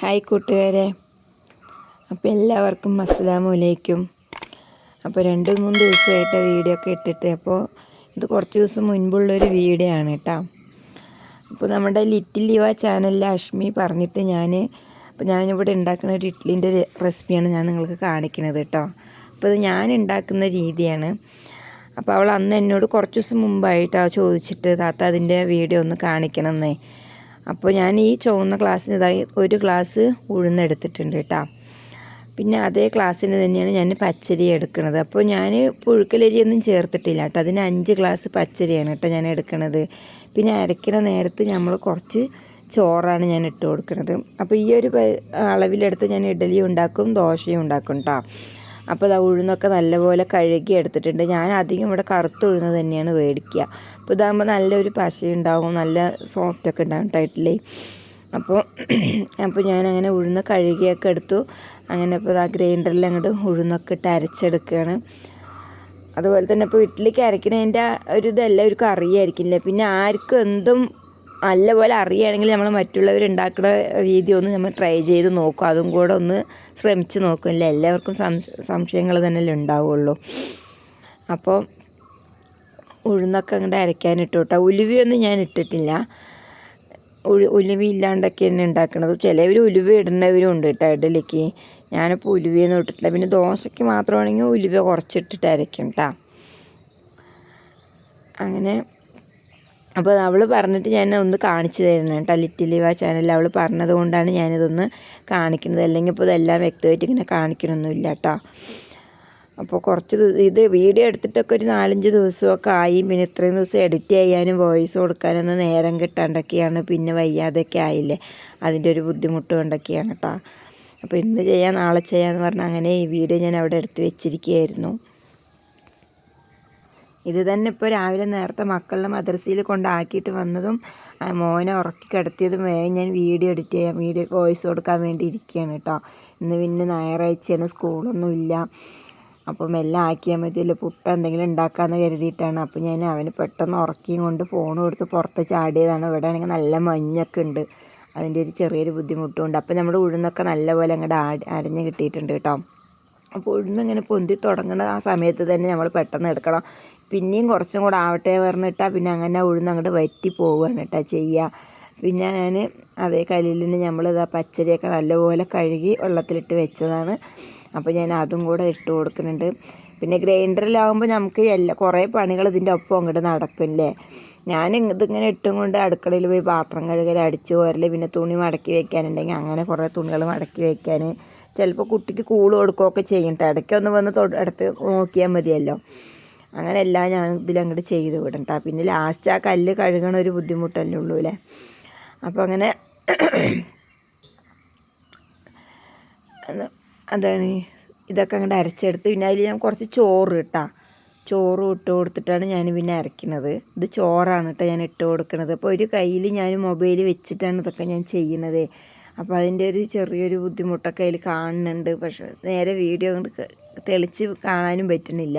Hi കൂട്ടുകാരെ. അപ്പോൾ എല്ലാവർക്കും അസ്സലാമു അലൈക്കും അപ്പോൾ രണ്ട് മൂന്ന് ദിവസമായിട്ട് വീഡിയോ ഒക്കെ ഇട്ടിട്ട് അപ്പോൾ ഇത് കുറച്ച് ദിവസം മുൻപുള്ളൊരു വീഡിയോ ആണ് കേട്ടോ അപ്പോൾ നമ്മുടെ ലിറ്റിൽ ലിവ ചാനലിൽ അഷ്മി പറഞ്ഞിട്ട് ഞാൻ അപ്പോൾ ഞാനിവിടെ ഉണ്ടാക്കുന്ന ഒരു ഇഡ്ഡലിന്റെ റെസിപ്പിയാണ് ഞാൻ നിങ്ങൾക്ക് കാണിക്കുന്നത് കേട്ടോ അപ്പോൾ ഇത് ഞാൻ ഉണ്ടാക്കുന്ന രീതിയാണ്. അപ്പോൾ അവൾ അന്ന് എന്നോട് കുറച്ച് ദിവസം മുമ്പായിട്ടാണ് ചോദിച്ചിട്ട് താത്ത അതിന്റെ വീഡിയോ ഒന്ന് കാണിക്കണമെന്നേ അപ്പോൾ ഞാൻ ഈ ചുവന്ന ഗ്ലാസ്സിന് ഇതായി ഒരു ഗ്ലാസ് ഉഴുന്നെടുത്തിട്ടുണ്ട് കേട്ടോ. പിന്നെ അതേ ഗ്ലാസ്സിന് തന്നെയാണ് ഞാൻ പച്ചരി എടുക്കുന്നത് അപ്പോൾ ഞാൻ പുഴുക്കലരിയൊന്നും ചേർത്തിട്ടില്ല കേട്ടോ. അതിന് അഞ്ച് ഗ്ലാസ് പച്ചരിയാണ് കേട്ടോ ഞാൻ എടുക്കുന്നത് പിന്നെ അരയ്ക്കണ നേരത്ത് നമ്മൾ കുറച്ച് ചോറാണ് ഞാൻ ഇട്ട് കൊടുക്കുന്നത് അപ്പോൾ ഈ ഒരു അളവിലെടുത്ത് ഞാൻ ഇഡലി ഉണ്ടാക്കും ദോശയും ഉണ്ടാക്കും കേട്ടോ. അപ്പോൾ അത് ഉഴുന്നൊക്കെ നല്ലപോലെ കഴുകി എടുത്തിട്ടുണ്ട്. ഞാൻ അധികം ഇവിടെ കറുത്ത ഉഴുന്ന് തന്നെയാണ് മേടിക്കുക. അപ്പോൾ ഇതാകുമ്പോൾ നല്ലൊരു പശയുണ്ടാവും നല്ല സോഫ്റ്റ് ഒക്കെ ഉണ്ടാവും ടൈറ്റിലേ. അപ്പോൾ അപ്പോൾ ഞാൻ അങ്ങനെ ഉഴുന്ന് കഴുകിയൊക്കെ എടുത്തു. അങ്ങനെ ഇപ്പോൾ ആ ഗ്രൈൻഡറിൽ അങ്ങോട്ട് ഉഴുന്നൊക്കെ ഇട്ട് അരച്ചെടുക്കുകയാണ്. അതുപോലെ തന്നെ ഇപ്പോൾ ഇഡ്ഡലിക്ക് അരയ്ക്കണതിന്റെ ഒരു ഇതല്ല ഒരു കറിയായിരിക്കില്ല? പിന്നെ ആർക്കും എന്തും നല്ലപോലെ അറിയുകയാണെങ്കിൽ നമ്മൾ മറ്റുള്ളവർ ഉണ്ടാക്കുന്ന രീതി ഒന്ന് നമ്മൾ ട്രൈ ചെയ്ത് നോക്കും. അതും കൂടെ ഒന്ന് ശ്രമിച്ച് നോക്കും. ഇല്ല എല്ലാവർക്കും സംശയങ്ങൾ തന്നെയല്ലേ ഉണ്ടാവുള്ളൂ അപ്പോൾ ഉഴുന്നൊക്കെ അങ്ങോട്ട് അരയ്ക്കാനിട്ടു കേട്ടോ ഉലുവയൊന്നും ഞാൻ ഇട്ടിട്ടില്ല. ഉലുവ ഇല്ലാണ്ടൊക്കെ തന്നെ ഉണ്ടാക്കുന്നത് ചിലവർ ഉലുവ ഇടുന്നവരും ഉണ്ട് കേട്ടോ ഇഡലിക്ക്. ഞാനിപ്പോൾ ഉലുവയൊന്നും ഇട്ടിട്ടില്ല. പിന്നെ ദോശയ്ക്ക് മാത്രമാണെങ്കിൽ ഉലുവ കുറച്ചിട്ടിട്ട് അരയ്ക്കും കേട്ടോ അങ്ങനെ അപ്പോൾ അവൾ പറഞ്ഞിട്ട് ഞാൻ ഒന്ന് കാണിച്ചു തരുന്നത് കേട്ടോ. ലിറ്റിൽ ആ ചാനലിൽ അവൾ പറഞ്ഞത് കൊണ്ടാണ് ഞാനിതൊന്ന് കാണിക്കുന്നത്. അല്ലെങ്കിൽ ഇപ്പോൾ ഇതെല്ലാം വ്യക്തമായിട്ട് ഇങ്ങനെ കാണിക്കണമൊന്നുമില്ല കേട്ടോ. അപ്പോൾ കുറച്ച് ഇത് വീഡിയോ എടുത്തിട്ടൊക്കെ ഒരു നാലഞ്ച് ദിവസമൊക്കെ ആയി. പിന്നെ ഇത്രയും ദിവസം എഡിറ്റ് ചെയ്യാനും വോയിസ് കൊടുക്കാനൊന്നും നേരം കിട്ടാണ്ടൊക്കെയാണ്. പിന്നെ വയ്യാതെയൊക്കെ ആയില്ലേ. അതിന്റെ ഒരു ബുദ്ധിമുട്ട് കൊണ്ടൊക്കെയാണ് കേട്ടോ. അപ്പോൾ ഇന്ന് ചെയ്യാം നാളെ ചെയ്യാമെന്ന് പറഞ്ഞാൽ അങ്ങനെ ഈ വീഡിയോ ഞാൻ അവിടെ എടുത്ത് വെച്ചിരിക്കുകയായിരുന്നു. ഇത് തന്നെ ഇപ്പോൾ രാവിലെ നേരത്തെ മക്കളുടെ മദ്രസയിൽ കൊണ്ടാക്കിയിട്ട് വന്നതും മോനെ ഉറക്കി കിടത്തിയതും വേഗം ഞാൻ വീഡിയോ എഡിറ്റ് ചെയ്യാം. വീഡിയോ വോയിസ് കൊടുക്കാൻ വേണ്ടി ഇരിക്കുകയാണ് കേട്ടോ. ഇന്ന് പിന്നെ ഞായറാഴ്ചയാണ് സ്കൂളൊന്നുമില്ല അപ്പം എല്ലാം ആക്കിയാൽ മതിയല്ലോ പുട്ട എന്തെങ്കിലും ഉണ്ടാക്കാമെന്ന് കരുതിയിട്ടാണ്. അപ്പോൾ ഞാൻ അവന് പെട്ടെന്ന് ഉറക്കിയും കൊണ്ട് ഫോൺ കൊടുത്ത് പുറത്ത് ചാടിയതാണ്. ഇവിടെ ആണെങ്കിൽ നല്ല മഞ്ഞൊക്കെ ഉണ്ട്. അതിന്റെ ഒരു ചെറിയൊരു ബുദ്ധിമുട്ടുണ്ട് അപ്പോൾ നമ്മുടെ ഉഴുന്നൊക്കെ നല്ലപോലെ അങ്ങോട്ട് ആടി അരഞ്ഞ് കിട്ടിയിട്ടുണ്ട് കേട്ടോ. അപ്പോൾ ഉഴുന്നിങ്ങനെ പൊന്തി തുടങ്ങുന്ന ആ സമയത്ത് തന്നെ നമ്മൾ പെട്ടെന്ന് എടുക്കണം. പിന്നെയും കുറച്ചും കൂടെ ആവട്ടെ പറഞ്ഞിട്ടാൽ പിന്നെ അങ്ങനെ ഉഴുന്ന് അങ്ങോട്ട് വറ്റി പോവുകയാണ് കേട്ടോ ചെയ്യുക പിന്നെ ഞാൻ അതേ കല്ലിൽ നിന്ന് നമ്മളിതാ പച്ചരിയൊക്കെ നല്ലപോലെ കഴുകി വെള്ളത്തിലിട്ട് വെച്ചതാണ്. അപ്പോൾ ഞാൻ അതും കൂടെ ഇട്ട് കൊടുക്കുന്നുണ്ട്. പിന്നെ ഗ്രൈൻഡറിലാവുമ്പോൾ നമുക്ക് എല്ലാ കുറേ പണികൾ ഇതിന്റെ ഒപ്പം അങ്ങോട്ട് നടക്കില്ലേ? ഞാൻ ഇതിങ്ങനെ ഇട്ടും കൊണ്ട് അടുക്കളയിൽ പോയി പാത്രം കഴുകൽ അടിച്ചു പോരൽ പിന്നെ തുണി മടക്കി വെക്കാനുണ്ടെങ്കിൽ അങ്ങനെ കുറേ തുണികൾ മടക്കി വെക്കാൻ ചിലപ്പോൾ കുട്ടിക്ക് കൂൾ കൊടുക്കുകയൊക്കെ ചെയ്യണ്ടേ ഇടയ്ക്ക് ഒന്ന് വന്ന് അടുത്ത് നോക്കിയാൽ മതിയല്ലോ. അങ്ങനെ എല്ലാം ഞാൻ ഇതിലങ്ങോട്ട് ചെയ്ത് വിടണ്ട. പിന്നെ ലാസ്റ്റ് ആ കല്ല് കഴുകണ ഒരു ബുദ്ധിമുട്ടല്ലേ ഉള്ളൂ അല്ലേ അപ്പോൾ അങ്ങനെ അതാണ് ഇതൊക്കെ അങ്ങോട്ട് അരച്ചെടുത്ത്. പിന്നെ അതിൽ ഞാൻ കുറച്ച് ചോറ് ഇട്ടാ. ചോറ് ഇട്ട് കൊടുത്തിട്ടാണ് ഞാൻ പിന്നെ അരയ്ക്കുന്നത് ഇത് ചോറാണ് കേട്ടോ ഞാൻ ഇട്ട് കൊടുക്കുന്നത് അപ്പോൾ ഒരു കയ്യിൽ ഞാൻ മൊബൈൽ വെച്ചിട്ടാണ് ഇതൊക്കെ ഞാൻ ചെയ്യുന്നത് അപ്പോൾ അതിന്റെ ഒരു ചെറിയൊരു ബുദ്ധിമുട്ടൊക്കെ അതിൽ കാണുന്നുണ്ട് പക്ഷെ നേരെ വീഡിയോ കൊണ്ട് തെളിച്ച് കാണാനും പറ്റുന്നില്ല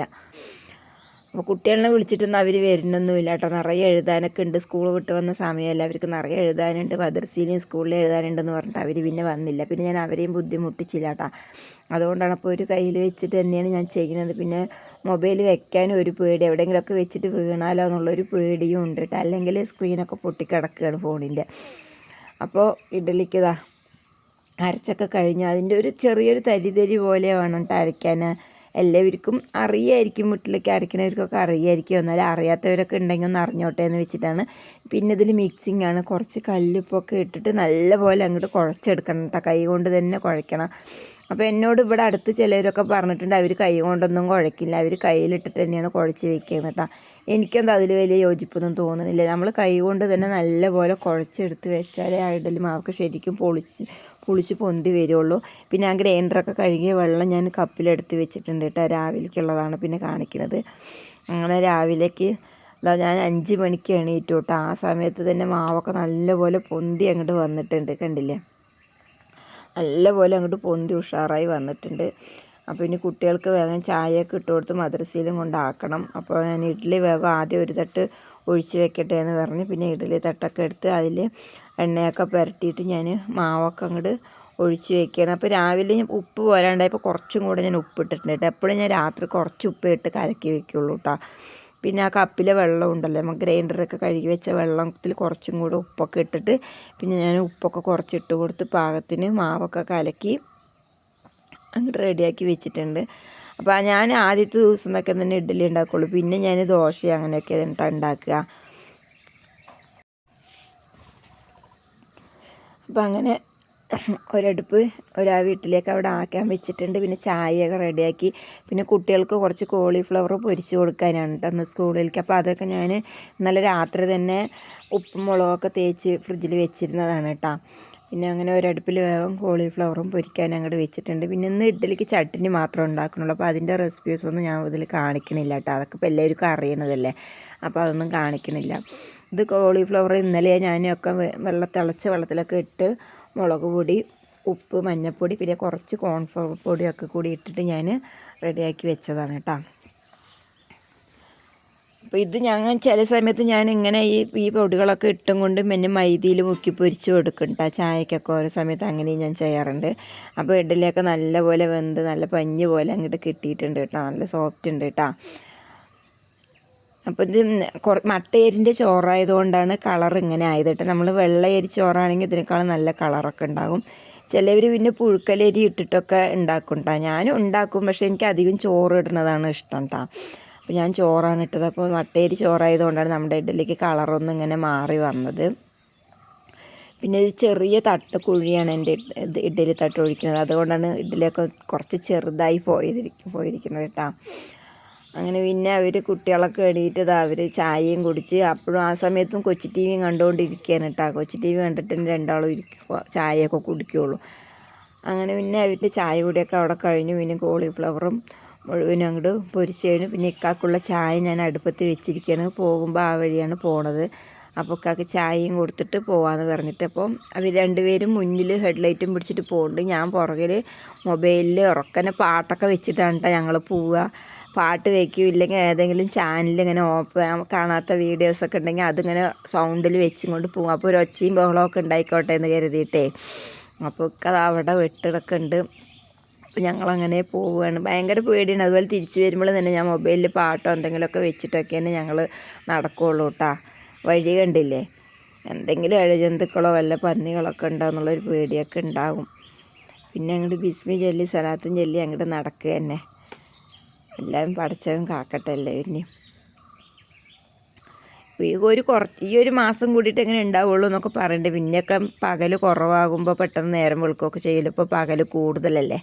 അപ്പോൾ കുട്ടികളെ വിളിച്ചിട്ടൊന്നും അവർ വരുന്നൊന്നുമില്ല കേട്ടോ. നിറയെ എഴുതാനൊക്കെ ഉണ്ട്. സ്കൂൾ വിട്ട് വന്ന സമയമല്ല. അവർക്ക് നിറയെ എഴുതാനുണ്ട്. മദർസിയിലും സ്കൂളിൽ എഴുതാനുണ്ടെന്ന് പറഞ്ഞിട്ട് അവർ പിന്നെ വന്നില്ല. പിന്നെ ഞാൻ അവരെയും ബുദ്ധിമുട്ടിച്ചില്ല കേട്ടോ. അതുകൊണ്ടാണ് അപ്പോൾ ഒരു കയ്യിൽ വെച്ചിട്ട് തന്നെയാണ് ഞാൻ ചെയ്യുന്നത്. പിന്നെ മൊബൈൽ വെക്കാനും ഒരു പേടി എവിടെയെങ്കിലുമൊക്കെ വെച്ചിട്ട് വീണാലോ എന്നുള്ളൊരു പേടിയും ഉണ്ട് കേട്ടോ. അല്ലെങ്കിൽ സ്ക്രീനൊക്കെ പൊട്ടിക്കിടക്കുകയാണ് ഫോണിന്റെ. അപ്പോൾ ഇഡലിക്കതാ അരച്ചൊക്കെ കഴിഞ്ഞ്. അതിന്റെ ഒരു ചെറിയൊരു തരി തരി പോലെ വേണം കേട്ടോ അരയ്ക്കാൻ. എല്ലാവർക്കും അറിയായിരിക്കും വീട്ടിലേക്ക് അരയ്ക്കുന്നവർക്കൊക്കെ അറിയായിരിക്കും. എന്നാലും അറിയാത്തവരൊക്കെ ഉണ്ടെങ്കിൽ ഒന്ന് അറിഞ്ഞോട്ടെ എന്ന് വെച്ചിട്ടാണ്. പിന്നെ ഇതിൽ മിക്സിങ് ആണ്. കുറച്ച് കല്ലുപ്പൊക്കെ ഇട്ടിട്ട് നല്ലപോലെ അങ്ങോട്ട് കുഴച്ചെടുക്കണം കേട്ടോ കൈ കൊണ്ട് തന്നെ കുഴയ്ക്കണം. അപ്പോൾ എന്നോട് ഇവിടെ അടുത്ത് ചിലരൊക്കെ പറഞ്ഞിട്ടുണ്ട് അവർ കൈ കൊണ്ടൊന്നും കുഴക്കില്ല അവർ കയ്യിലിട്ടിട്ട് തന്നെയാണ് കുഴച്ച് വെക്കുന്നത് കേട്ടോ എനിക്കെന്താ അതിൽ വലിയ യോജിപ്പൊന്നും തോന്നുന്നില്ല. നമ്മൾ കൈ കൊണ്ട് തന്നെ നല്ലപോലെ കുഴച്ചെടുത്ത് വെച്ചാലേ ആ ഇഡലി മാവൊക്കെ ശരിക്കും പൊളിച്ച് പുളിച്ച് പൊന്തി വരുള്ളൂ. പിന്നെ ആ ഗ്രൈൻഡറൊക്കെ കഴുകിയ വെള്ളം ഞാൻ കപ്പിലെടുത്ത് വെച്ചിട്ടുണ്ട് കേട്ടോ. രാവിലേക്കുള്ളതാണ് പിന്നെ കാണിക്കുന്നത്. അങ്ങനെ രാവിലേക്ക് ഞാൻ അഞ്ച് മണിക്ക് എണീറ്റു കേട്ടോ. ആ സമയത്ത് തന്നെ മാവൊക്കെ നല്ലപോലെ പൊന്തി അങ്ങോട്ട് വന്നിട്ടുണ്ട്. കണ്ടില്ലേ? നല്ലപോലെ അങ്ങോട്ട് പൊന്തി ഉഷാറായി വന്നിട്ടുണ്ട്. അപ്പോൾ ഇനി കുട്ടികൾക്ക് വേഗം ചായയൊക്കെ ഇട്ട് കൊടുത്ത് മദ്രസയിലും കൊണ്ടാക്കണം. അപ്പോൾ ഞാൻ ഇഡ്ഡലി വേഗം ആദ്യം ഒരു തട്ട് ഒഴിച്ച് വെക്കട്ടെ എന്ന് പറഞ്ഞ് പിന്നെ ഇഡ്ഡലി തട്ടൊക്കെ എടുത്ത് അതിൽ എണ്ണയൊക്കെ പുരട്ടിയിട്ട് ഞാൻ മാവൊക്കെ അങ്ങോട്ട് ഒഴിച്ച് വെക്കുകയാണ്. അപ്പോൾ രാവിലെ ഞാൻ ഉപ്പ് പോരാണ്ടായപ്പോൾ കുറച്ചും കൂടെ ഞാൻ ഉപ്പിട്ടിട്ടുണ്ട് കേട്ടോ. എപ്പോഴും ഞാൻ രാത്രി കുറച്ച് ഉപ്പ് ഇട്ട് കലക്കി വെക്കുള്ളൂ കേട്ടോ. പിന്നെ ആ കപ്പിലെ വെള്ളം ഉണ്ടല്ലോ നമ്മൾ ഗ്രൈൻഡറൊക്കെ കഴുകി വെച്ച വെള്ളത്തിൽ കുറച്ചും കൂടെ ഉപ്പൊക്കെ ഇട്ടിട്ട് പിന്നെ ഞാൻ ഉപ്പൊക്കെ കുറച്ചിട്ട് കൊടുത്ത് പാകത്തിന് മാവൊക്കെ കലക്കി അങ്ങോട്ട് റെഡിയാക്കി വെച്ചിട്ടുണ്ട്. അപ്പോൾ ഞാൻ ആദ്യത്തെ ദിവസം എന്നൊക്കെ തന്നെ ഇഡ്ഡലി ഉണ്ടാക്കുള്ളൂ. പിന്നെ ഞാൻ ദോശ അങ്ങനെയൊക്കെ ഉണ്ടാക്കുക. അപ്പം അങ്ങനെ ഒരടുപ്പ് ഒരാ വീട്ടിലേക്ക് അവിടെ ആക്കാൻ വെച്ചിട്ടുണ്ട്. പിന്നെ ചായയൊക്കെ റെഡിയാക്കി. പിന്നെ കുട്ടികൾക്ക് കുറച്ച് കോളിഫ്ലവർ പൊരിച്ച് കൊടുക്കാനാണ് അന്ന് സ്കൂളിലേക്ക്. അപ്പോൾ അതൊക്കെ ഞാൻ ഇന്നലെ രാത്രി തന്നെ ഉപ്പും മുളകൊക്കെ തേച്ച് ഫ്രിഡ്ജിൽ വെച്ചിരുന്നതാണ് കേട്ടോ. പിന്നെ അങ്ങനെ അടുപ്പിൽ വേഗം കോളിഫ്ലവറും പൊരിക്കാൻ അങ്ങോട്ട് വെച്ചിട്ടുണ്ട്. പിന്നെ ഇന്ന് ഇഡ്ഡലിക്ക് ചട്ടിനി മാത്രമേ ഉണ്ടാക്കുന്നുള്ളൂ അപ്പോൾ അതിന്റെ റെസിപ്പീസൊന്നും ഞാൻ ഇതിൽ കാണിക്കണില്ല കേട്ടോ. അതൊക്കെ ഇപ്പോൾ എല്ലാവർക്കും അറിയണതല്ലേ? അപ്പോൾ അതൊന്നും കാണിക്കണില്ല. ഇത് കോളിഫ്ലവർ ഇന്നലെ ഞാനൊക്കെ വെള്ളം തിളച്ച വെള്ളത്തിലൊക്കെ ഇട്ട് മുളക് പൊടി ഉപ്പ് മഞ്ഞൾപ്പൊടി പിന്നെ കുറച്ച് കോൺഫ്ലവർ പൊടിയൊക്കെ കൂടി ഇട്ടിട്ട് ഞാൻ റെഡിയാക്കി വെച്ചതാണ് കേട്ടോ. അപ്പോൾ ഇത് ഞങ്ങൾ ചില സമയത്ത് ഞാൻ ഇങ്ങനെ ഈ ഈ പൊടികളൊക്കെ ഇട്ടും കൊണ്ട് പിന്നെ മൈദയിൽ മുക്കി പൊരിച്ച് കൊടുക്കുന്നുണ്ട് ആ ചായക്കൊക്കെ ഓരോ സമയത്ത് അങ്ങനെയും ഞാൻ ചെയ്യാറുണ്ട്. അപ്പോൾ ഇഡലിയൊക്കെ നല്ലപോലെ വെന്ത് നല്ല പഞ്ഞ് പോലെ അങ്ങോട്ട് കിട്ടിയിട്ടുണ്ട് കേട്ടോ നല്ല സോഫ്റ്റ് ഉണ്ട് കേട്ടോ അപ്പോൾ ഇത് കുറ മട്ടയരിന്റെ ചോറായതുകൊണ്ടാണ് കളർ ഇങ്ങനെ ആയത് കേട്ടോ നമ്മൾ വെള്ളയരി ചോറാണെങ്കിൽ ഇതിനേക്കാളും നല്ല കളറൊക്കെ ഉണ്ടാകും. ചിലവർ പിന്നെ പുഴുക്കലരി ഇട്ടിട്ടൊക്കെ ഉണ്ടാക്കും കേട്ടോ ഞാനും ഉണ്ടാക്കും പക്ഷേ എനിക്ക് അധികം ചോറ് ഇടുന്നതാണ് ഇഷ്ടം കേട്ടോ അപ്പോൾ ഞാൻ ചോറാണ് ഇട്ടത്. അപ്പോൾ വട്ടേരി ചോറായതുകൊണ്ടാണ് നമ്മുടെ ഇഡലിക്ക് കളറൊന്നും ഇങ്ങനെ മാറി വന്നത്. പിന്നെ ഇത് ചെറിയ തട്ട് കുഴിയാണ് എന്റെ ഇഡ്ഡലി തട്ട് ഒഴിക്കുന്നത്. അതുകൊണ്ടാണ് ഇഡലിയൊക്കെ കുറച്ച് ചെറുതായി പോയിരിക്കും പോയിരിക്കുന്നത് കേട്ടോ. അങ്ങനെ പിന്നെ അവർ കുട്ടികളൊക്കെ എണീറ്റ് അവർ ചായയും കുടിച്ച് അപ്പോഴും ആ സമയത്തും കൊച്ചു ടി വിയും കണ്ടുകൊണ്ടിരിക്കുകയാണ് കേട്ടോ. കൊച്ചു ടി വി കണ്ടിട്ട് രണ്ടാളും ഇരിക്കുക ചായയൊക്കെ കുടിക്കുകയുള്ളൂ അങ്ങനെ പിന്നെ അവരുടെ ചായ കൂടിയൊക്കെ അവിടെ കഴിഞ്ഞു. പിന്നെ കോളിഫ്ലവറും മുഴുവനും അങ്ങോട്ട് പൊരിച്ചതിന് പിന്നെ ഇക്കാക്കുള്ള ചായ ഞാൻ അടുപ്പത്ത് വെച്ചിരിക്കുകയാണ് പോകുമ്പോൾ ആ വഴിയാണ് പോണത്. അപ്പോൾ ഇക്കാക്ക് ചായയും കൊടുത്തിട്ട് പോകാമെന്ന് പറഞ്ഞിട്ട് അപ്പോൾ അവർ രണ്ടുപേരും മുന്നിൽ ഹെഡ്ലൈറ്റും പിടിച്ചിട്ട് പോകുന്നുണ്ട് ഞാൻ പുറകിൽ മൊബൈലിൽ ഉറക്കനെ പാട്ടൊക്കെ വെച്ചിട്ടാണ് കേട്ടോ ഞങ്ങൾ പോവുക. പാട്ട് വയ്ക്കും ഇല്ലെങ്കിൽ ഏതെങ്കിലും ചാനൽ ഇങ്ങനെ ഓപ്പൺ കാണാത്ത വീഡിയോസൊക്കെ ഉണ്ടെങ്കിൽ അതിങ്ങനെ സൗണ്ടിൽ വെച്ചും കൊണ്ട് പോകും അപ്പോൾ ഒരു ഒച്ചയും ബഹളമൊക്കെ ഉണ്ടായിക്കോട്ടെ എന്ന് കരുതിയിട്ടേ. അപ്പോൾ അവിടെ വെട്ടിടൊക്കെ ഉണ്ട് അപ്പോൾ ഞങ്ങളങ്ങനെ പോവുകയാണ്. ഭയങ്കര പേടിയാണ്. അതുപോലെ തിരിച്ചു വരുമ്പോൾ തന്നെ ഞാൻ മൊബൈലിൽ പാട്ടോ എന്തെങ്കിലുമൊക്കെ വെച്ചിട്ടൊക്കെ തന്നെ ഞങ്ങൾ നടക്കുകയുള്ളൂ കേട്ടോ വഴി കണ്ടില്ലേ? എന്തെങ്കിലും ഇഴജന്തുക്കളോ വല്ല പന്നികളൊക്കെ ഉണ്ടാകുന്നുള്ളൊരു പേടിയൊക്കെ ഉണ്ടാകും പിന്നെ അങ്ങോട്ട് ബിസ്മി ചൊല്ലി സലാത്തും ചൊല്ലി അങ്ങോട്ട് നടക്കുക തന്നെ. എല്ലാവരും പഠിച്ചവൻ കാക്കട്ടെ എല്ലാവരും ഈ ഒരു കുറച്ച് ഈ ഒരു മാസം കൂടിയിട്ട് എങ്ങനെ ഉണ്ടാവുള്ളൂ എന്നൊക്കെ പറയണ്ടേ. പിന്നെയൊക്കെ പകൽ കുറവാകുമ്പോൾ പെട്ടെന്ന് നേരം വെളുക്കുകയൊക്കെ ചെയ്യലും. പകൽ കൂടുതലല്ലേ?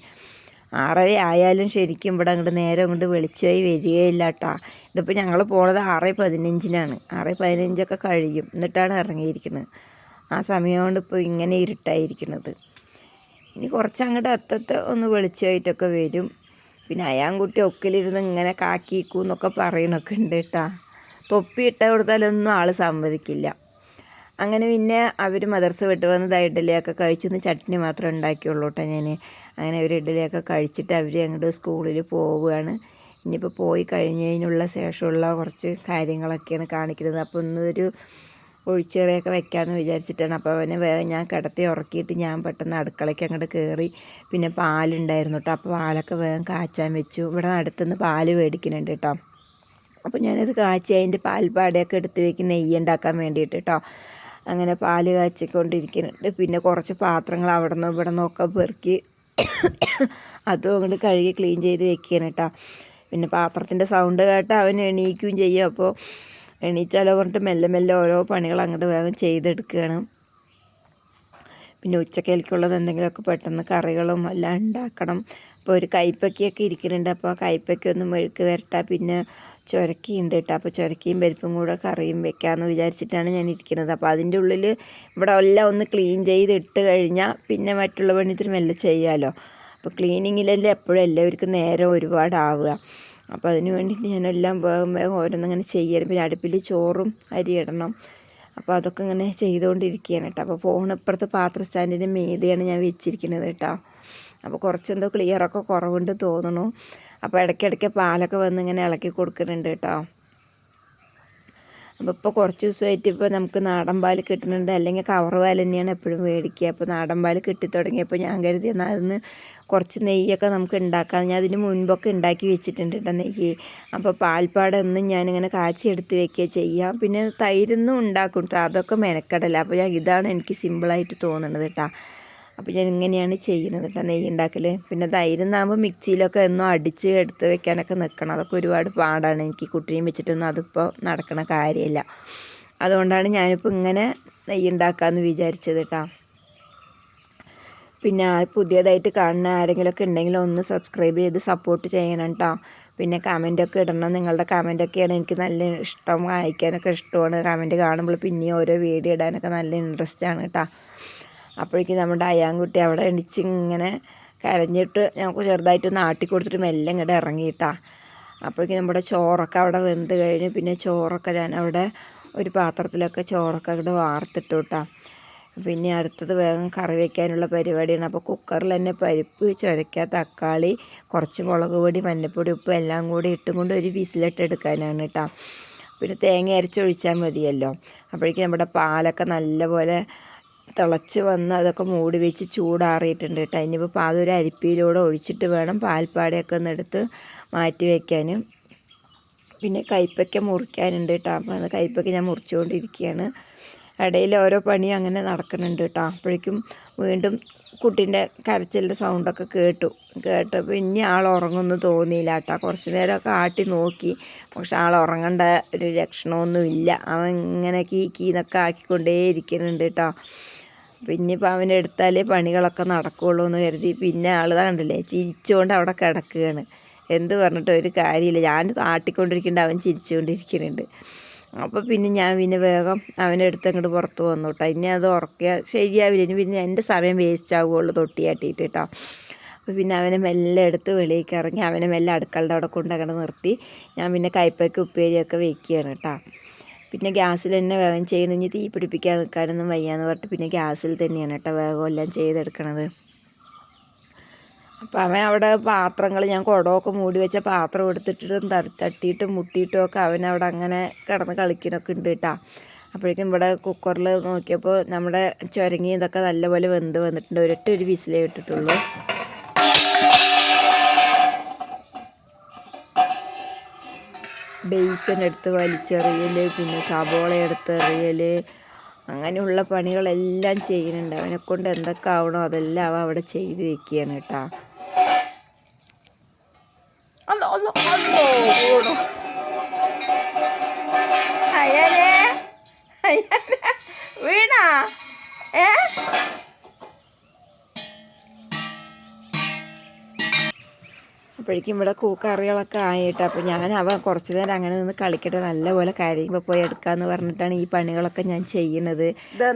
ആറര ആയാലും ശരിക്കും ഇവിടെ അങ്ങോട്ട് നേരെ അങ്ങോട്ട് വെളിച്ചമായി വരികയില്ല കേട്ടാ ഇതിപ്പോൾ ഞങ്ങൾ പോണത് ആറ് പതിനഞ്ചിനാണ്. ആറ് പതിനഞ്ചൊക്കെ കഴിയും. എന്നിട്ടാണ് ഇറങ്ങിയിരിക്കുന്നത് ആ സമയം കൊണ്ട് ഇപ്പോൾ ഇങ്ങനെ ഇരുട്ടായിരിക്കുന്നത് ഇനി കുറച്ച് അങ്ങോട്ട് അത്തത്തെ ഒന്ന് വെളിച്ചമായിട്ടൊക്കെ വരും. പിന്നെ അയാൻകുട്ടി ഒക്കിലിരുന്ന് ഇങ്ങനെ കാക്കിക്കൂ എന്നൊക്കെ പറയണൊക്കെ ഉണ്ട് കേട്ടാ തൊപ്പി ഇട്ട കൊടുത്താലൊന്നും ആൾ സമ്മതിക്കില്ല. അങ്ങനെ പിന്നെ അവർ മദർസ വിട്ട് വന്നതാ ഇഡ്ഡലിയൊക്കെ കഴിച്ചൊന്ന് ചട്നി മാത്രമേ ഉണ്ടാക്കിയുള്ളൂ കേട്ടോ ഞാൻ അങ്ങനെ അവർ ഇഡ്ഡലിയൊക്കെ കഴിച്ചിട്ട് അവർ അങ്ങോട്ട് സ്കൂളിൽ പോവുകയാണ്. ഇനിയിപ്പോൾ പോയി കഴിഞ്ഞതിനുള്ള ശേഷമുള്ള കുറച്ച് കാര്യങ്ങളൊക്കെയാണ് കാണിക്കുന്നത്. അപ്പോൾ ഇന്നൊരു ഒഴിച്ചേറിയൊക്കെ വെക്കാമെന്ന് വിചാരിച്ചിട്ടാണ്. അപ്പോൾ അവനെ ഞാൻ കിടത്തി ഉറക്കിയിട്ട് ഞാൻ പെട്ടെന്ന് അടുക്കളയ്ക്ക് അങ്ങോട്ട് കയറി പിന്നെ പാലുണ്ടായിരുന്നു കേട്ടോ. അപ്പോൾ പാലൊക്കെ വേഗം കാച്ചാൻ വെച്ചു. ഇവിടെ അടുത്തുനിന്ന് പാൽ മേടിക്കുന്നുണ്ട് കേട്ടോ. അപ്പോൾ ഞാനത് കാച്ചി അതിന്റെ പാൽപ്പാടയൊക്കെ എടുത്ത് വെക്കി നെയ്യ് ഉണ്ടാക്കാൻ വേണ്ടിയിട്ട് കേട്ടോ. അങ്ങനെ പാൽ കാച്ചിക്കൊണ്ടിരിക്കുന്നുണ്ട്. പിന്നെ കുറച്ച് പാത്രങ്ങൾ അവിടെ നിന്ന് ഇവിടെ നിന്നൊക്കെ പെറുക്കി അതും അങ്ങോട്ട് കഴുകി ക്ലീൻ ചെയ്ത് വെക്കുകയാണ് കേട്ടോ പിന്നെ പാത്രത്തിന്റെ സൗണ്ട് കേട്ട് അവൻ എണീക്കുകയും ചെയ്യും. അപ്പോൾ എണീച്ചാലോ പറഞ്ഞിട്ട് മെല്ലെ മെല്ലെ ഓരോ പണികൾ അങ്ങോട്ട് വേഗം ചെയ്തെടുക്കുകയാണ് പിന്നെ ഉച്ചക്കേൽക്കുള്ളത് എന്തെങ്കിലുമൊക്കെ പെട്ടെന്ന് കറികളും എല്ലാം ഉണ്ടാക്കണം. അപ്പോൾ ഒരു കൈപ്പക്കിയൊക്കെ ഇരിക്കുന്നുണ്ട്. അപ്പോൾ ആ കൈപ്പയ്ക്ക ഒന്ന് മെഴുക്ക് വരട്ടെ. പിന്നെ ചുരക്കിയുണ്ട് കേട്ടോ. അപ്പോൾ ചുരക്കിയും പരിപ്പും കൂടെ കറിയും വെക്കാമെന്ന് വിചാരിച്ചിട്ടാണ് ഞാൻ ഇരിക്കുന്നത്. അപ്പോൾ അതിന്റെ ഉള്ളിൽ ഇവിടെ എല്ലാം ഒന്ന് ക്ലീൻ ചെയ്ത് ഇട്ട് കഴിഞ്ഞാൽ പിന്നെ മറ്റുള്ള പണിത്തിന് മെല്ലെ ചെയ്യാമല്ലോ അപ്പോൾ ക്ലീനിങ്ങിലല്ലേ എപ്പോഴും എല്ലാവർക്കും നേരം ഒരുപാടാവുക. അപ്പോൾ അതിന് വേണ്ടിയിട്ട് എല്ലാം വേഗം വേഗം ഓരോന്നിങ്ങനെ ചെയ്യണം. പിന്നെ അടുപ്പിൽ ചോറും അരി ഇടണം. അപ്പോൾ അതൊക്കെ ഇങ്ങനെ ചെയ്തുകൊണ്ടിരിക്കുകയാണ് കേട്ടോ. അപ്പോൾ ഫോൺ ഇപ്പുറത്തെ പാത്ര സ്റ്റാൻഡിന്റെ മീതെയാണ് ഞാൻ വെച്ചിരിക്കുന്നത് കേട്ടോ. അപ്പോൾ കുറച്ചെന്തോ ക്ലിയറൊക്കെ കുറവുണ്ട് തോന്നുന്നു. അപ്പോൾ ഇടയ്ക്കിടയ്ക്ക് പാലൊക്കെ വന്ന് ഇങ്ങനെ ഇളക്കി കൊടുക്കുന്നുണ്ട് കേട്ടോ. അപ്പോൾ ഇപ്പോൾ കുറച്ച് ദിവസമായിട്ട് ഇപ്പോൾ നമുക്ക് നാടൻ പാൽ കിട്ടുന്നുണ്ട്. അല്ലെങ്കിൽ കവർ പാൽ തന്നെയാണ് എപ്പോഴും മേടിക്കുക. അപ്പോൾ നാടൻ പാൽ കിട്ടി തുടങ്ങിയപ്പോൾ ഞാൻ കരുതി എന്നാൽ അതിന് കുറച്ച് നെയ്യൊക്കെ നമുക്ക് ഉണ്ടാക്കാം. ഞാൻ അതിന് മുൻപൊക്കെ ഉണ്ടാക്കി വെച്ചിട്ടുണ്ട് കേട്ടോ നെയ്യ്. അപ്പോൾ പാൽപ്പാടൊന്നും ഞാനിങ്ങനെ കാച്ചിയെടുത്ത് വെക്കുക ചെയ്യാം. പിന്നെ തൈരൊന്നും ഉണ്ടാക്കും കേട്ടോ. അതൊക്കെ മെനക്കടല. അപ്പോൾ ഞാൻ ഇതാണ് എനിക്ക് സിമ്പിളായിട്ട് തോന്നുന്നത് കേട്ടോ. അപ്പോൾ ഞാൻ ഇങ്ങനെയാണ് ചെയ്യുന്നത് കേട്ടോ നെയ്യ് ഉണ്ടാക്കൽ പിന്നെ തൈരുന്നാകുമ്പോൾ മിക്സിയിലൊക്കെ എന്നും അടിച്ച് എടുത്ത് വെക്കാനൊക്കെ നിൽക്കണം അതൊക്കെ ഒരുപാട് പാടാണ്. എനിക്ക് കുട്ടിയും വെച്ചിട്ടൊന്നും അതിപ്പോൾ നടക്കണ കാര്യമില്ല. അതുകൊണ്ടാണ് ഞാനിപ്പോൾ ഇങ്ങനെ നെയ്യ് ഉണ്ടാക്കാമെന്ന് വിചാരിച്ചത് കേട്ടോ പിന്നെ പുതിയതായിട്ട് കാണുന്ന ആരെങ്കിലുമൊക്കെ ഉണ്ടെങ്കിൽ ഒന്ന് സബ്സ്ക്രൈബ് ചെയ്ത് സപ്പോർട്ട് ചെയ്യണം കേട്ടോ പിന്നെ കമന്റൊക്കെ ഇടണം. നിങ്ങളുടെ കമന്റൊക്കെയാണ് എനിക്ക് നല്ല ഇഷ്ടം. വായിക്കാനൊക്കെ ഇഷ്ടമാണ്. കമന്റ് കാണുമ്പോൾ പിന്നെയും ഓരോ വീഡിയോ ഇടാനൊക്കെ നല്ല ഇൻട്രസ്റ്റ് ആണ് കേട്ടോ അപ്പോഴേക്കും നമ്മുടെ അയാൻകുട്ടി അവിടെ എണിച്ച് ഇങ്ങനെ കരഞ്ഞിട്ട് ഞങ്ങൾക്ക് ചെറുതായിട്ട് നാട്ടി കൊടുത്തിട്ട് മെല്ലെ ഇങ്ങോട്ട് ഇറങ്ങിയിട്ടാ. അപ്പോഴേക്കും നമ്മുടെ ചോറൊക്കെ അവിടെ വെന്ത് കഴിഞ്ഞ്. പിന്നെ ചോറൊക്കെ ഞാൻ അവിടെ ഒരു പാത്രത്തിലൊക്കെ ചോറൊക്കെ അവിടെ വാർത്തിട്ടു കേട്ടോ പിന്നെ അടുത്തത് വേഗം കറി വയ്ക്കാനുള്ള പരിപാടിയാണ്. അപ്പോൾ കുക്കറിൽ തന്നെ പരിപ്പ് ചുരയ്ക്ക തക്കാളി കുറച്ച് മുളക് പൊടി മഞ്ഞൾപ്പൊടി ഉപ്പ് എല്ലാം കൂടി ഇട്ടും കൊണ്ട് ഒരു വിസിലിട്ട് എടുക്കാനാണ് കേട്ടോ. പിന്നെ തേങ്ങ അരച്ചൊഴിച്ചാൽ മതിയല്ലോ. അപ്പോഴേക്കും നമ്മുടെ പാലൊക്കെ നല്ലപോലെ തിളച്ച് വന്ന് അതൊക്കെ മൂടി വെച്ച് ചൂടാറിയിട്ടുണ്ട് കേട്ടോ. ഇനിയിപ്പോൾ പാൽ ഒരു അരിപ്പിയിലൂടെ ഒഴിച്ചിട്ട് വേണം പാൽപ്പാടയൊക്കെ ഒന്ന് എടുത്ത് മാറ്റി വയ്ക്കാൻ പിന്നെ കയ്പ്പയ്ക്ക മുറിക്കാനുണ്ട് കേട്ടോ. അപ്പോൾ അത് കയ്പ്പയ്ക്ക ഞാൻ മുറിച്ചുകൊണ്ടിരിക്കുകയാണ്. ഇടയിൽ ഓരോ പണി അങ്ങനെ നടക്കുന്നുണ്ട് കേട്ടോ. അപ്പോഴേക്കും വീണ്ടും കുട്ടീന്റെ കരച്ചിലിന്റെ സൗണ്ടൊക്കെ കേട്ടു. കേട്ടപ്പോൾ ഇനി ആൾ ഉറങ്ങുമെന്ന് തോന്നിയില്ല കേട്ടോ. കുറച്ച് നേരമൊക്കെ ആട്ടി നോക്കി. പക്ഷെ ആൾ ഉറങ്ങേണ്ട ഒരു ലക്ഷണമൊന്നുമില്ല. അവൻ ഇങ്ങനെ കീ കീന്നൊക്കെ ആക്കിക്കൊണ്ടേ ഇരിക്കുന്നുണ്ട് കേട്ടോ. പിന്നെ ഇപ്പം അവനെ എടുത്താലേ പണികളൊക്കെ നടക്കുകയുള്ളൂ എന്ന് കരുതി. പിന്നെ ആൾ കണ്ടില്ലേ ചിരിച്ചുകൊണ്ട് അവിടെ കിടക്കുകയാണ്. എന്ത് പറഞ്ഞിട്ട് ഒരു കാര്യമില്ല. ഞാൻ ആട്ടിക്കൊണ്ടിരിക്കുന്നുണ്ട് അവൻ ചിരിച്ചുകൊണ്ടിരിക്കുന്നുണ്ട് അപ്പോൾ പിന്നെ ഞാൻ പിന്നെ വേഗം അവനെ അടുത്ത് അങ്ങോട്ട് പുറത്ത് വന്നു കേട്ടോ. ഇനി അത് ഉറക്കുക ശരിയാവില്ല. ഇനി പിന്നെ എന്റെ സമയം വേസ്റ്റ് ആകുകയുള്ളൂ തൊട്ടിയാട്ടിയിട്ട് കേട്ടോ. അപ്പോൾ പിന്നെ അവനെ മെല്ലെ എടുത്ത് വെളിയിലേക്ക് ഇറങ്ങി അവനെ മെല്ലെ അടുക്കളുടെ അവിടെ കൊണ്ടങ്ങനെ നിർത്തി. ഞാൻ പിന്നെ കയ്പയ്ക്ക് ഉപ്പേരിയൊക്കെ വെക്കുകയാണ് കേട്ടോ. പിന്നെ ഗ്യാസിൽ തന്നെ വേഗം ചെയ്യുന്ന ഇനി തീ പിടിപ്പിക്കാൻ നിൽക്കാനൊന്നും വയ്യാന്ന് പറഞ്ഞിട്ട് പിന്നെ ഗ്യാസിൽ തന്നെയാണ് കേട്ടോ വേഗം എല്ലാം ചെയ്തെടുക്കണത്. അപ്പം അവൻ അവിടെ പാത്രങ്ങൾ ഞാൻ കുടമൊക്കെ മൂടി വെച്ച പാത്രം എടുത്തിട്ടും തട്ടിയിട്ടും മുട്ടിയിട്ടും ഒക്കെ അവൻ അവിടെ അങ്ങനെ കിടന്ന് കളിക്കണൊക്കെ ഉണ്ട് കേട്ടോ. അപ്പോഴേക്കും ഇവിടെ കുക്കറിൽ നോക്കിയപ്പോൾ നമ്മുടെ ചുരങ്ങി ഇതൊക്കെ നല്ലപോലെ വെന്ത് വന്നിട്ടുണ്ട്. ഒരൊറ്റ ഒരു വിസിലേ ഇട്ടിട്ടുള്ളൂ. ബേസൻ എടുത്ത് വലിച്ചെറിയൽ പിന്നെ സബോള എടുത്ത് എറിയൽ അങ്ങനെയുള്ള പണികളെല്ലാം ചെയ്യുന്നുണ്ട്. അവനെ കൊണ്ട് എന്തൊക്കെ ആവണോ അതെല്ലാം അവ അവിടെ ചെയ്ത് വെക്കുകയാണ് കേട്ടോ. വീണാ? ഏ? അപ്പോഴേക്കും ഇവിടെ കറികളൊക്കെ ആയിട്ട്. അപ്പോൾ ഞാൻ അവ കുറച്ച് നേരം അങ്ങനെ നിന്ന് കളിക്കട്ടെ നല്ലപോലെ കരയുമ്പോൾ പോയി എടുക്കാന്ന് പറഞ്ഞിട്ടാണ് ഈ പണികളൊക്കെ ഞാൻ ചെയ്യുന്നത്.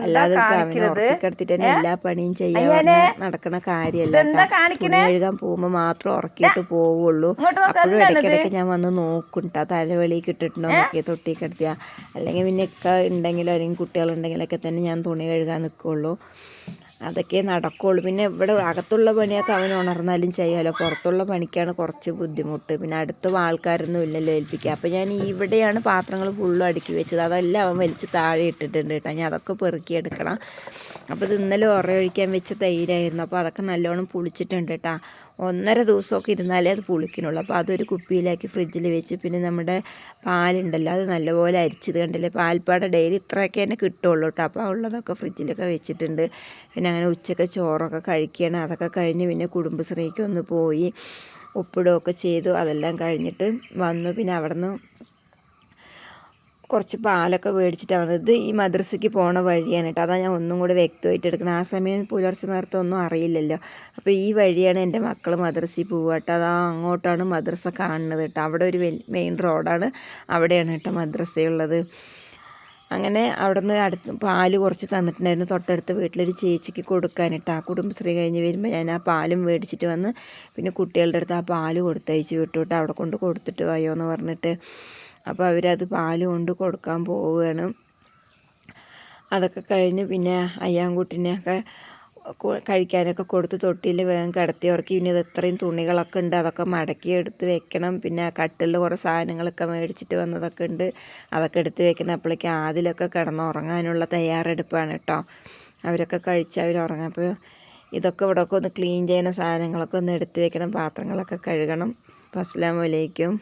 അല്ലാതെ അവനെ ഉറക്കിക്കെടുത്തിട്ട് തന്നെ എല്ലാ പണിയും ചെയ്യാൻ നടക്കണ കാര്യമല്ല എഴുതാൻ പോകുമ്പോൾ മാത്രം ഉറക്കിയിട്ട് പോവുള്ളൂ. അപ്പോഴും ഇടയ്ക്കിടയ്ക്ക് ഞാൻ വന്ന് നോക്കും കേട്ടോ തലവെളിക്ക് ഇട്ടിട്ടുണ്ടോ നോക്കിയ തൊട്ടി കിടത്തിയ അല്ലെങ്കിൽ പിന്നെ ഒക്കെ ഉണ്ടെങ്കിലോ അല്ലെങ്കിൽ കുട്ടികളുണ്ടെങ്കിലൊക്കെ തന്നെ ഞാൻ തുണി കഴുകാൻ നിൽക്കുള്ളൂ അതൊക്കെ നടക്കുകയുള്ളൂ പിന്നെ ഇവിടെ അകത്തുള്ള പണിയൊക്കെ അവൻ ഉണർന്നാലും ചെയ്യാമല്ലോ. പുറത്തുള്ള പണിക്കാണ് കുറച്ച് ബുദ്ധിമുട്ട്. പിന്നെ അടുത്ത ആൾക്കാരൊന്നും ഇല്ലല്ലോ ഏൽപ്പിക്കുക അപ്പോൾ ഞാൻ ഇവിടെയാണ് പാത്രങ്ങൾ ഫുള്ളും അടുക്കി വെച്ചത്. അതെല്ലാം അവൻ വലിച്ച് താഴെ ഇട്ടിട്ടുണ്ട് കേട്ടോ. ഞാൻ അതൊക്കെ പെറുക്കിയെടുക്കണം അപ്പോൾ ഇത് ഇന്നലെ ഉറയൊഴിക്കാൻ വെച്ച തൈരായിരുന്നു അപ്പോൾ അതൊക്കെ നല്ലോണം പുളിച്ചിട്ടുണ്ട് കേട്ടോ. ഒന്നര ദിവസമൊക്കെ ഇരുന്നാലേ അത് പുളിക്കണുള്ളൂ അപ്പോൾ അതൊരു കുപ്പിയിലാക്കി ഫ്രിഡ്ജിൽ വെച്ച് പിന്നെ നമ്മുടെ പാലുണ്ടല്ലോ അത് നല്ലപോലെ അരിച്ചത് കണ്ടില്ലേ? പാൽപ്പാട ഡെയിലി ഇത്രയൊക്കെ തന്നെ കിട്ടുള്ളൂ കേട്ടോ. അപ്പോൾ ഉള്ളതൊക്കെ ഫ്രിഡ്ജിലൊക്കെ വെച്ചിട്ടുണ്ട്. പിന്നെ അങ്ങനെ ഉച്ചയ്ക്ക് ചോറൊക്കെ കഴിക്കുകയാണ്. അതൊക്കെ കഴിഞ്ഞ് പിന്നെ കുടുംബശ്രീക്ക് ഒന്ന് പോയി ഉപ്പിടുകയൊക്കെ ചെയ്തു. അതെല്ലാം കഴിഞ്ഞിട്ട് വന്നു. പിന്നെ അവിടെ നിന്ന് കുറച്ച് പാലൊക്കെ മേടിച്ചിട്ടാണ് വന്നത് ഈ മദ്രസയ്ക്ക് പോണ വഴിയാണ് കേട്ടോ. അതാണ് ഞാൻ ഒന്നും കൂടി വ്യക്തമായിട്ട് എടുക്കണം. ആ സമയം പുലർച്ചെ നേരത്തെ ഒന്നും അറിയില്ലല്ലോ. അപ്പോൾ ഈ വഴിയാണ് എന്റെ മക്കൾ മദ്രസയിൽ പോവുക കേട്ടോ. അതാ അങ്ങോട്ടാണ് മദ്രസ കാണുന്നത് കേട്ടോ. അവിടെ ഒരു മെയിൻ റോഡാണ് അവിടെയാണ് കേട്ടോ മദ്രസയുള്ളത്. അങ്ങനെ അവിടെ നിന്ന് അടുത്ത് പാൽ കുറച്ച് തന്നിട്ടുണ്ടായിരുന്നു. തൊട്ടടുത്ത് വീട്ടിലൊരു ചേച്ചിക്ക് കൊടുക്കാനിട്ട് ആ കുടുംബശ്രീ കഴിഞ്ഞ് വരുമ്പോൾ ഞാൻ ആ പാലും മേടിച്ചിട്ട് വന്ന് പിന്നെ കുട്ടികളുടെ അടുത്ത് ആ പാൽ കൊടുത്തയച്ച് വിട്ടു അവിടെ കൊണ്ട് കൊടുത്തിട്ട് വായോ എന്ന് പറഞ്ഞിട്ട്. അപ്പോൾ അവരത് പാൽ കൊണ്ട് കൊടുക്കാൻ പോവുകയാണ്. അതൊക്കെ കഴിഞ്ഞ് പിന്നെ അയ്യാൻകുട്ടിനെയൊക്കെ കഴിക്കാനൊക്കെ കൊടുത്ത് തൊട്ടിയിൽ വേഗം കിടത്തിയവർക്ക് പിന്നെ ഇത് ഇത്രയും തുണികളൊക്കെ ഉണ്ട് അതൊക്കെ മടക്കി എടുത്ത് വെക്കണം. പിന്നെ കട്ടിലിൽ കുറേ സാധനങ്ങളൊക്കെ മേടിച്ചിട്ട് വന്നതൊക്കെ ഉണ്ട് അതൊക്കെ എടുത്ത് വെക്കണം. അപ്പോഴേക്കും ആദിലൊക്കെ കിടന്ന് ഉറങ്ങാനുള്ള തയ്യാറെടുപ്പാണ് കേട്ടോ. അവരൊക്കെ കഴിച്ച് അവർ ഉറങ്ങാം. അപ്പോൾ ഇതൊക്കെ ഇവിടെയൊക്കെ ഒന്ന് ക്ലീൻ ചെയ്യുന്ന സാധനങ്ങളൊക്കെ ഒന്ന് എടുത്ത് വെക്കണം പാത്രങ്ങളൊക്കെ കഴുകണം. അപ്പോൾ അലൈക്കും.